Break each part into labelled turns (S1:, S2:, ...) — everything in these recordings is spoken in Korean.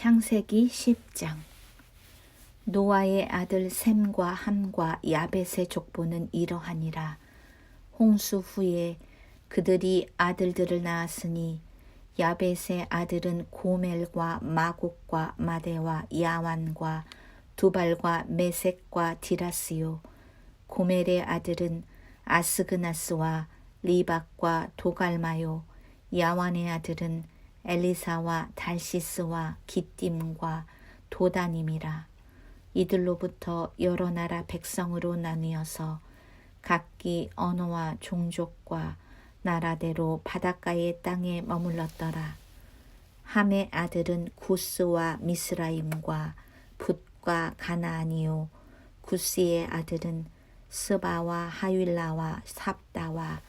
S1: 창세기 10장. 노아의 아들 셈과 함과 야벳의 족보는 이러하니라. 홍수 후에 그들이 아들들을 낳았으니 야벳의 아들은 고멜과 마곡과 마대와 야완과 두발과 메색과 디라스요. 고멜의 아들은 아스그나스와 리박과 도갈마요. 야완의 아들은 엘리사와 달시스와 기띔과 도다님이라. 이들로부터 여러 나라 백성으로 나뉘어서 각기 언어와 종족과 나라대로 바닷가의 땅에 머물렀더라. 함의 아들은 구스와 미스라임과 붓과 가나안이요. 구스의 아들은 스바와 하윌라와 삽다와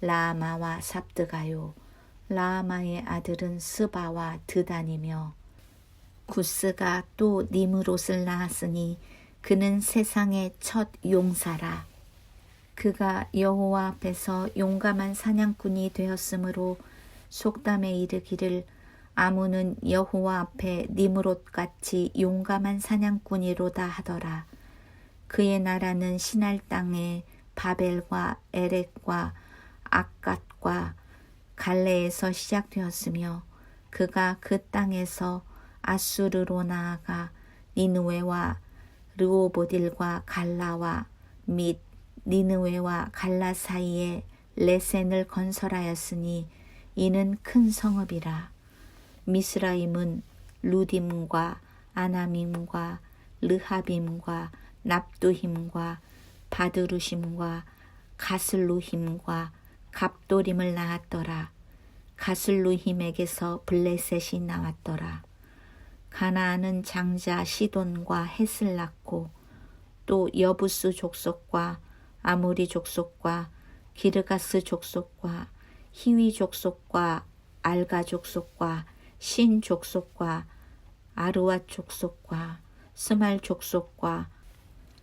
S1: 라마와 삽드가요 라마의 아들은 스바와 드단이며 구스가 또 니므롯을 낳았으니 그는 세상의 첫 용사라. 그가 여호와 앞에서 용감한 사냥꾼이 되었으므로 속담에 이르기를 아무는 여호와 앞에 니므롯 같이 용감한 사냥꾼이로다 하더라. 그의 나라는 신할 땅에 바벨과 에렉과 아갓과 갈레에서 시작되었으며 그가 그 땅에서 아수르로 나아가 니누웨와 르오보딜과 갈라와 및 니누웨와 갈라 사이에 레센을 건설하였으니 이는 큰 성읍이라. 미스라임은 루딤과 아나밈과 르하빔과 납두힘과 바드루심과 가슬루힘과 갑도림을 낳았더라. 가슬루힘에게서 블레셋이 나왔더라. 가나안은 장자 시돈과 헷을 낳고 또 여부스 족속과 아모리 족속과 기르가스 족속과 히위 족속과 알가 족속과 신 족속과 아르와 족속과 스말 족속과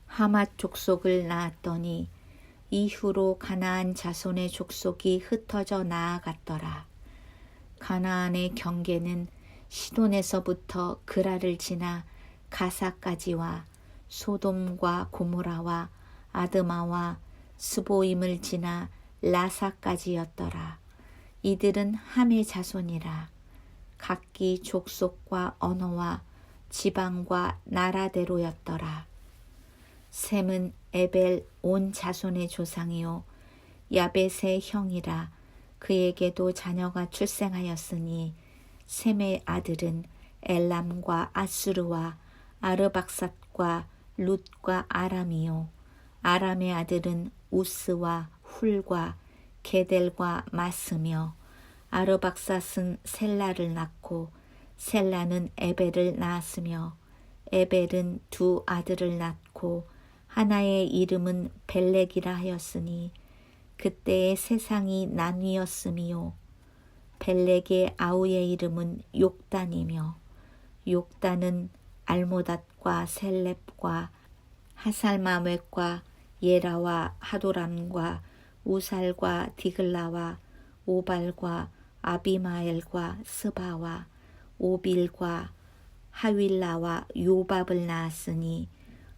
S1: 하맛 족속을 낳았더니 이후로 가나안 자손의 족속이 흩어져 나아갔더라. 가나안의 경계는 시돈에서부터 그라를 지나 가사까지와 소돔과 고모라와 아드마와 스보임을 지나 라사까지였더라. 이들은 함의 자손이라. 각기 족속과 언어와 지방과 나라대로였더라. 셈은 에벨 온 자손의 조상이요. 야벳의 형이라 그에게도 자녀가 출생하였으니 셈의 아들은 엘람과 아수르와 아르박삿과 룻과 아람이요. 아람의 아들은 우스와 훌과 게델과 마스며 아르박삿은 셀라를 낳고 셀라는 에벨을 낳았으며 에벨은 두 아들을 낳고 하나의 이름은 벨렉이라 하였으니 그때의 세상이 나뉘었으미요. 벨렉의 아우의 이름은 욕단이며 욕단은 알모닷과 셀렙과 하살마웻과 예라와 하도람과 우살과 디글라와 오발과 아비마엘과 스바와 오빌과 하윌라와 요밥을 낳았으니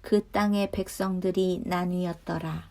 S1: 그 땅의 백성들이 나뉘었더라.